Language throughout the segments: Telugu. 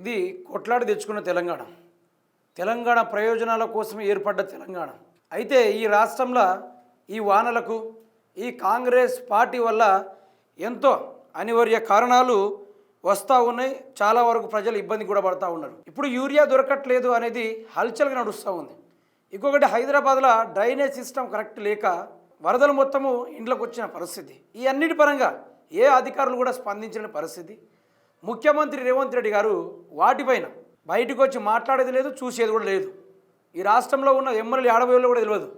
ఇది కొట్లాడి తెచ్చుకున్న తెలంగాణ. తెలంగాణ ప్రయోజనాల కోసం ఏర్పడ్డ తెలంగాణ. అయితే ఈ రాష్ట్రంలో ఈ వానలకు ఈ కాంగ్రెస్ పార్టీ వల్ల ఎంతో అనివార్య కారణాలు వస్తూ ఉన్నాయి. చాలా వరకు ప్రజలు ఇబ్బంది కూడా పడుతూ ఉన్నారు. ఇప్పుడు యూరియా దొరకట్లేదు అనేది హల్చల్గా నడుస్తూ ఉంది. ఇంకొకటి హైదరాబాద్లో డ్రైనేజ్ సిస్టమ్ కరెక్ట్ లేక వరదలు మొత్తము ఇంట్లోకి వచ్చిన పరిస్థితి. ఈ అన్నిటి పరంగా ఏ అధికారులు కూడా స్పందించిన పరిస్థితి. ముఖ్యమంత్రి రేవంత్ రెడ్డి గారు వాటిపైన బయటకు వచ్చి మాట్లాడేది లేదు చూసేది కూడా లేదు. ఈ రాష్ట్రంలో ఉన్న ఎమ్మెల్యే ఆడబోయేలో కూడా తెలియదు.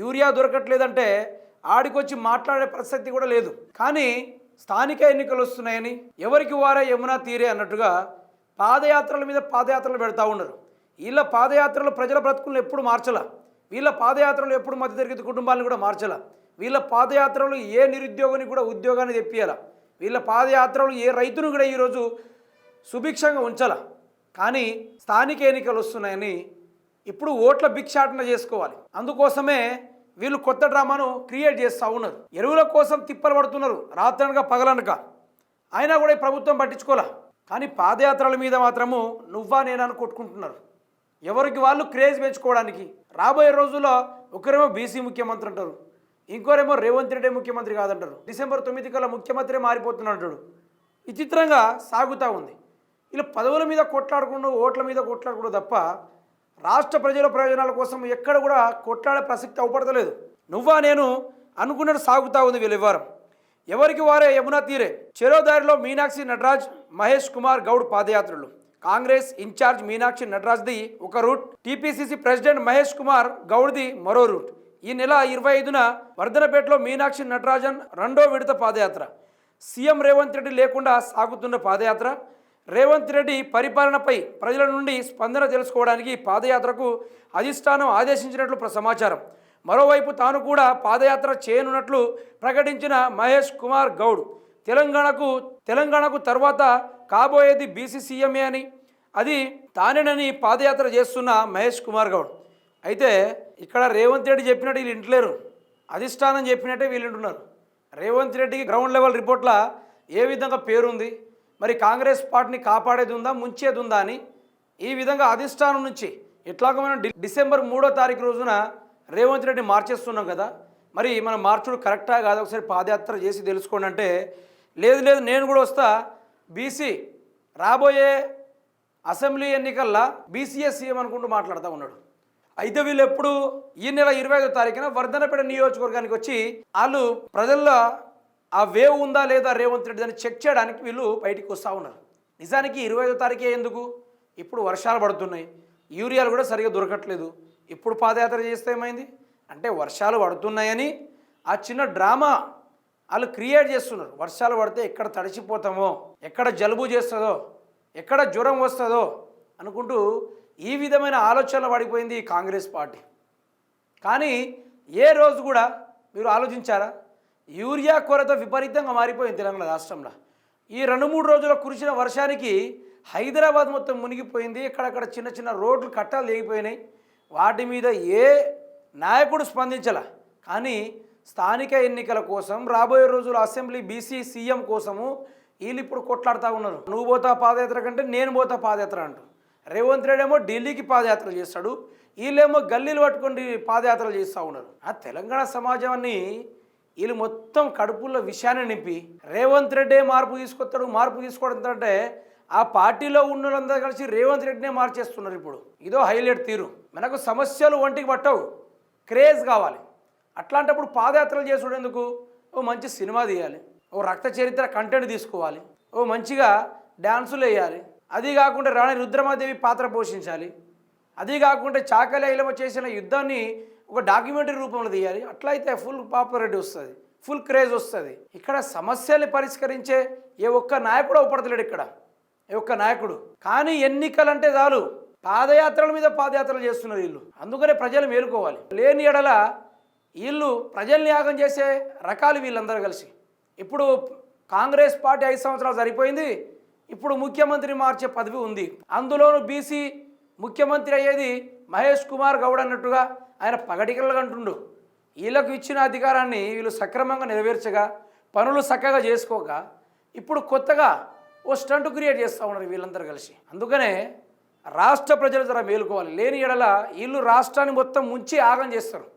యూరియా దొరకట్లేదంటే ఆడికొచ్చి మాట్లాడే ప్రసక్తి కూడా లేదు. కానీ స్థానిక ఎన్నికలు వస్తున్నాయని ఎవరికి వారే యమునా తీరే అన్నట్టుగా పాదయాత్రల మీద పాదయాత్రలు పెడతా ఉన్నారు. వీళ్ళ పాదయాత్రలు ప్రజల బ్రతుకులను ఎప్పుడు మార్చలా? వీళ్ళ పాదయాత్రలు ఎప్పుడు మధ్యతరగతి కుటుంబాలను కూడా మార్చలా? వీళ్ళ పాదయాత్రలు ఏ నిరుద్యోగిని కూడా ఉద్యోగాన్ని తెప్పియాల వీళ్ళ పాదయాత్రలు ఏ రైతును కూడా ఈరోజు సుభిక్షంగా ఉంచాల. కానీ స్థానిక ఎన్నికలు వస్తున్నాయని ఇప్పుడు ఓట్ల భిక్షాటన చేసుకోవాలి. అందుకోసమే వీళ్ళు కొత్త డ్రామాను క్రియేట్ చేస్తూ ఉన్నారు. ఎరువుల కోసం తిప్పలు పడుతున్నారు. రాత్రనక పగలనక. అయినా కూడా ఈ ప్రభుత్వం పట్టించుకోలే. కానీ పాదయాత్రల మీద మాత్రము నువ్వా నేనని కొట్టుకుంటున్నారు. ఎవరికి వాళ్ళు క్రేజ్ పెంచుకోవడానికి. రాబోయే రోజుల్లో ఒకరేమో బీసీ ముఖ్యమంత్రి అంటారు. ఇంకోరేమో రేవంత్ రెడ్డి ముఖ్యమంత్రి కాదంటారు. డిసెంబర్ తొమ్మిది కల్లా ముఖ్యమంత్రి మారిపోతున్నాడు విచిత్రంగా సాగుతూ ఉంది. ఇలా పదవుల మీద కొట్లాడకుండా ఓట్ల మీద కొట్లాడకూడదు తప్ప రాష్ట్ర ప్రజల ప్రయోజనాల కోసం ఎక్కడ కూడా కొట్లాడే ప్రసక్తి అవపడతలేదు. నువ్వా నేను అనుకున్నట్టు సాగుతూ ఉంది వీళ్ళ ఇవ్వరం ఎవరికి వారే యమునా తీరే. చెరోదారిలో మీనాక్షి నటరాజ్ మహేష్ కుమార్ గౌడ్ పాదయాత్రలు. కాంగ్రెస్ ఇన్ఛార్జ్ మీనాక్షి నటరాజ్ది ఒక route TPCC president Mahesh Kumar గౌడ్ది మరో రూట్. ఈ నెల ఇరవై ఐదున వర్ధనపేటలో మీనాక్షి నటరాజన్ రెండో విడత పాదయాత్ర. సీఎం రేవంత్ రెడ్డి లేకుండా సాగుతున్న పాదయాత్ర. రేవంత్ రెడ్డి పరిపాలనపై ప్రజల నుండి స్పందన తెలుసుకోవడానికి పాదయాత్రకు అధిష్టానం ఆదేశించినట్లు సమాచారం. మరోవైపు తాను కూడా పాదయాత్ర చేయనున్నట్లు ప్రకటించిన మహేష్ కుమార్ గౌడ్ తెలంగాణకు తెలంగాణకు తర్వాత కాబోయేది బీసీ సీఎంఏ అని. అది తానేనని పాదయాత్ర చేస్తున్న మహేష్ కుమార్ గౌడ్. అయితే ఇక్కడ రేవంత్ రెడ్డి చెప్పినట్టు వీళ్ళు ఇంటలేరు. అధిష్టానం చెప్పినట్టే వీళ్ళు వింటున్నారు రేవంత్ రెడ్డికి గ్రౌండ్ లెవెల్ రిపోర్ట్ల ఏ విధంగా పేరుంది? మరి కాంగ్రెస్ పార్టీని కాపాడేది ఉందా? ముంచేది ఉందా అని ఈ విధంగా అధిష్టానం నుంచి ఎట్లాగో మనం డిసెంబర్ మూడో తారీఖు రోజున రేవంత్ రెడ్డి మార్చేస్తున్నాం కదా. మరి మన మార్చుడు కరెక్టా కాదు? ఒకసారి పాదయాత్ర చేసి తెలుసుకోండి అంటే లేదు లేదు నేను కూడా వస్తా. బీసీ రాబోయే అసెంబ్లీ ఎన్నికల్లో బీసీఎస్ సీఎం అనుకుంటూ మాట్లాడుతూ ఉన్నాడు. అయితే వీళ్ళు ఎప్పుడు ఈ నెల ఇరవై ఐదో తారీఖున వర్ధనపేట నియోజకవర్గానికి వచ్చి వాళ్ళు ప్రజల్లో ఆ వేవ్ ఉందా లేదా రేవంత్ రెడ్డి అని చెక్ చేయడానికి వీళ్ళు బయటికి వస్తూ ఉన్నారు. నిజానికి ఇరవై ఐదో తారీఖే ఎందుకు? ఇప్పుడు వర్షాలు పడుతున్నాయి. యూరియాలు కూడా సరిగా దొరకట్లేదు. ఇప్పుడు పాదయాత్ర చేస్తే ఏమైంది? అంటే వర్షాలు పడుతున్నాయని ఆ చిన్న డ్రామా వాళ్ళు క్రియేట్ చేస్తున్నారు. వర్షాలు పడితే ఎక్కడ తడిచిపోతామో ఎక్కడ జలుబు చేస్తుందో ఎక్కడ జ్వరం వస్తుందో అనుకుంటూ ఈ విధమైన ఆలోచనలు పడిపోయింది ఈ కాంగ్రెస్ పార్టీ. కానీ ఏ రోజు కూడా మీరు ఆలోచించారా? యూరియా కొరత విపరీతంగా మారిపోయింది తెలంగాణ రాష్ట్రంలో. ఈ రెండు మూడు రోజుల కురిసిన వర్షానికి హైదరాబాద్ మొత్తం మునిగిపోయింది. ఇక్కడక్కడ చిన్న చిన్న రోడ్లు కట్టాలు లేగిపోయినాయి. వాటి మీద ఏ నాయకుడు స్పందించాల? కానీ స్థానిక ఎన్నికల కోసం రాబోయే రోజులు అసెంబ్లీ బీసీ సీఎం కోసము వీళ్ళు ఇప్పుడు కొట్లాడుతూ ఉన్నారు. నువ్వు పోతా పాదయాత్ర కంటే నేను పోతా పాదయాత్ర అంటూ. రేవంత్ రెడ్డి ఏమో ఢిల్లీకి పాదయాత్రలు చేస్తాడు వీళ్ళేమో గల్లీలు పట్టుకొని పాదయాత్రలు చేస్తూ ఉన్నారు. ఆ తెలంగాణ సమాజాన్ని వీళ్ళు మొత్తం కడుపుల్లో విషయాన్ని నింపి రేవంత్ రెడ్డే మార్పు తీసుకొస్తాడు మార్పు తీసుకోవడం అంటే ఆ పార్టీలో ఉన్న వాళ్ళందరూ కలిసి రేవంత్ రెడ్డినే మార్చేస్తున్నారు ఇప్పుడు. ఇదో హైలైట్ తీరు. మనకు సమస్యలు ఒంటికి పట్టవు క్రేజ్ కావాలి. అట్లాంటప్పుడు పాదయాత్రలు చేసుడు ఓ మంచి సినిమా తీయాలి ఓ రక్త చరిత్ర కంటెంట్ తీసుకోవాలి ఓ మంచిగా డ్యాన్సులు వేయాలి అది కాకుండా రాణి రుద్రమాదేవి పాత్ర పోషించాలి. అది కాకుండా చాకలేలమ చేసిన యుద్ధాన్ని ఒక డాక్యుమెంటరీ రూపంలో తీయాలి. అట్లయితే ఫుల్ పాపులారిటీ వస్తుంది. ఫుల్ క్రేజ్ వస్తుంది. ఇక్కడ సమస్యల్ని పరిష్కరించే ఏ ఒక్క నాయకుడు అవపడతలేడు ఇక్కడ. ఏ ఒక్క నాయకుడు. కానీ ఎన్నికలంటే చాలు. పాదయాత్రల మీద పాదయాత్రలు చేస్తున్నారు వీళ్ళు. అందుకనే ప్రజలు మేలుకోవాలి. లేని ఎడల వీళ్ళు ప్రజల్ని యాగం చేసే రకాలు వీళ్ళందరూ కలిసి. ఇప్పుడు కాంగ్రెస్ పార్టీ ఐదు సంవత్సరాలు సరిపోయింది. ఇప్పుడు ముఖ్యమంత్రి మార్చే పదవి ఉంది. అందులోనూ బీసీ ముఖ్యమంత్రి అయ్యేది మహేష్ కుమార్ గౌడ్ అన్నట్టుగా ఆయన పగటికలు అంటుండు. వీళ్ళకు ఇచ్చిన అధికారాన్ని వీళ్ళు సక్రమంగా నెరవేర్చగా పనులు చక్కగా చేసుకోక ఇప్పుడు కొత్తగా ఓ స్టంట్ క్రియేట్ చేస్తూ ఉన్నారు వీళ్ళందరూ కలిసి. అందుకనే రాష్ట్ర ప్రజలు జర మేలుకోవాలి. లేని ఎడల వీళ్ళు రాష్ట్రాన్ని మొత్తం ముంచి ఆగం చేస్తారు.